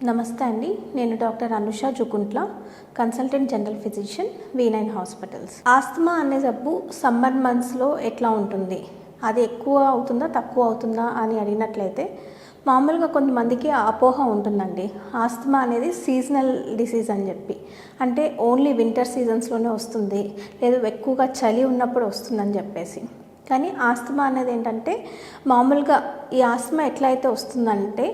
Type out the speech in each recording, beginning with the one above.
నమస్తే అండి నేను doctor Anusha Jukuntla consultant general physician V nine hospitals. Asthma అనే జబ్బు సమ్మర్ మంత్స్లో ఎట్లా ఉంటుంది? అది ఎక్కువ అవుతుందా తక్కువ అవుతుందా అని అడిగినట్లయితే మామూలుగా కొంతమందికి అపోహ ఉంటుందండి. ఆస్తమా అనేది సీజనల్ డిసీజ్ అని చెప్పి. అంటే ఓన్లీ వింటర్ సీజన్స్లోనే వస్తుంది లేదు ఎక్కువగా చలి ఉన్నప్పుడు వస్తుందని చెప్పేసి. కానీ ఆస్తమా అనేది ఏంటంటే మామూలుగా ఈ ఆస్తమా ఎట్లా అయితే వస్తుందంటే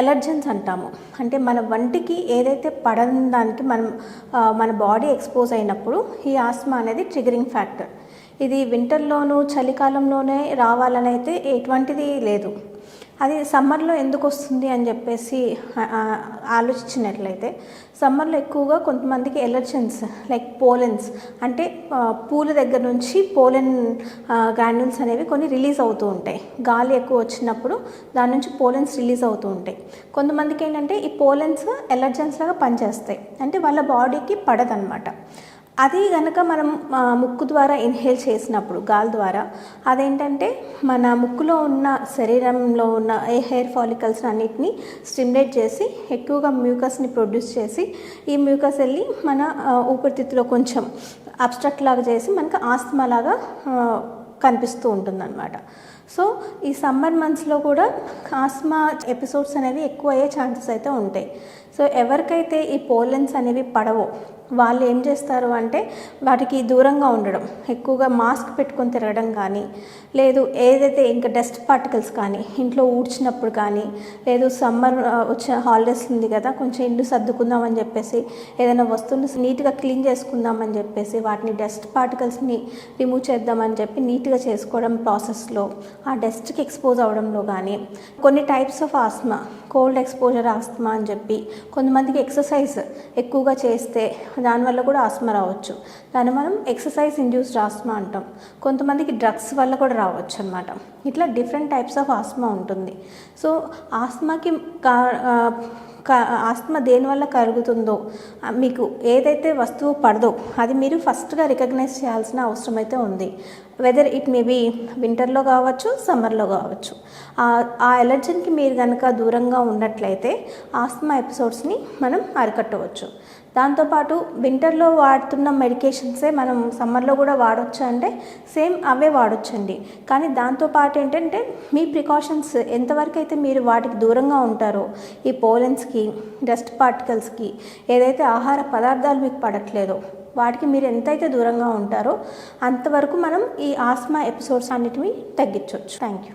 ఎలర్జెన్స్ అంటాము. అంటే మన వంటికి ఏదైతే పడని దానికి మనం మన బాడీ ఎక్స్పోజ్ అయినప్పుడు ఈ ఆస్తమా అనేది ట్రిగరింగ్ ఫ్యాక్టర్. ఇది వింటర్లోనూ చలికాలంలోనే రావాలని అయితే ఎటువంటిది లేదు. అది సమ్మర్లో ఎందుకు వస్తుంది అని చెప్పేసి ఆలోచించినట్లయితే సమ్మర్లో ఎక్కువగా కొంతమందికి ఎలర్జెన్స్ లైక్ పోలెన్స్ అంటే పూల దగ్గర నుంచి పోలెన్ గ్రాన్యూల్స్ అనేవి కొన్ని రిలీజ్ అవుతూ ఉంటాయి. గాలి ఎక్కువ వచ్చినప్పుడు దాని నుంచి పోలెన్స్ రిలీజ్ అవుతూ ఉంటాయి. కొంతమందికి ఏంటంటే ఈ పోలెన్స్ ఎలర్జెన్స్ లాగా పనిచేస్తాయి. అంటే వాళ్ళ బాడీకి పడదనమాట. అది కనుక మనం ముక్కు ద్వారా ఇన్హేల్ చేసినప్పుడు గాలి ద్వారా అదేంటంటే మన ముక్కులో ఉన్న శరీరంలో ఉన్న ఏ హెయిర్ ఫాలికల్స్ అన్నిటిని స్టిమ్యులేట్ చేసి ఎక్కువగా మ్యూకస్ని ప్రొడ్యూస్ చేసి ఈ మ్యూకస్ వెళ్ళి మన ఊపిరితిత్తులో కొంచెం అబ్స్ట్రక్ట్ లాగా చేసి మనకు ఆస్తమా లాగా కనిపిస్తూ ఉంటుందన్నమాట. సో ఈ సమ్మర్ మంత్స్లో కూడా ఆస్మా ఎపిసోడ్స్ అనేవి ఎక్కువ అయ్యే ఛాన్సెస్ అయితే ఉంటాయి. సో ఎవరికైతే ఈ పోలెన్స్ అనేవి పడవో వాళ్ళు ఏం చేస్తారు అంటే వాటికి దూరంగా ఉండడం. ఎక్కువగా మాస్క్ పెట్టుకొని తిరగడం కానీ లేదు ఏదైతే ఇంకా డస్ట్ పార్టికల్స్ కానీ ఇంట్లో ఊడ్చినప్పుడు కానీ లేదు సమ్మర్ వచ్చే హాలిడేస్ ఉంది కదా కొంచెం ఇల్లు సర్దుకుందాం అని చెప్పేసి ఏదైనా వస్తువుని నీట్గా క్లీన్ చేసుకుందామని చెప్పేసి వాటిని డస్ట్ పార్టికల్స్ని రిమూవ్ చేద్దామని చెప్పి నీట్గా చేసుకోవడం ప్రాసెస్లో ఆ డస్ట్కి ఎక్స్పోజ్ అవడంలో కానీ కొన్ని types of asthma cold exposure asthma అని చెప్పి కొంతమందికి ఎక్సర్సైజ్ ఎక్కువగా చేస్తే దానివల్ల కూడా ఆస్మా రావచ్చు. దాన్ని మనం ఎక్సర్సైజ్ ఇండ్యూస్డ్ ఆస్మా అంటాం. కొంతమందికి డ్రగ్స్ వల్ల కూడా రావచ్చు అనమాట ఇట్లా డిఫరెంట్ టైప్స్ ఆఫ్ ఆస్మా ఉంటుంది. సో ఆస్మాకి కా ఆస్మా దేనివల్ల కలుగుతుందో మీకు ఏదైతే వస్తువు పడదో అది మీరు ఫస్ట్గా రికగ్నైజ్ చేయాల్సిన అవసరం అయితే ఉంది. వెదర్ ఇట్ మే బీ వింటర్లో కావచ్చు సమ్మర్లో కావచ్చు. ఆ- ఎలర్జన్కి మీరు కనుక దూరంగా ఉన్నట్లయితే ఆస్తమా ఎపిసోడ్స్ని మనం అరికట్టవచ్చు. దాంతోపాటు వింటర్లో వాడుతున్న మెడికేషన్సే మనం సమ్మర్లో కూడా వాడొచ్చు అంటే సేమ్ అవే వాడొచ్చండి. కానీ దాంతోపాటు ఏంటంటే మీ ప్రికాషన్స్ ఎంతవరకు అయితే మీరు వాటికి దూరంగా ఉంటారో ఈ పోలెన్స్కి డస్ట్ పార్టికల్స్కి ఏదైతే ఆహార పదార్థాలు మీకు పడట్లేదో వాటికి మీరు ఎంతైతే దూరంగా ఉంటారో అంతవరకు మనం ఈ ఆస్మా ఎపిసోడ్స్ అన్నిటిని తగ్గించవచ్చు. Thank you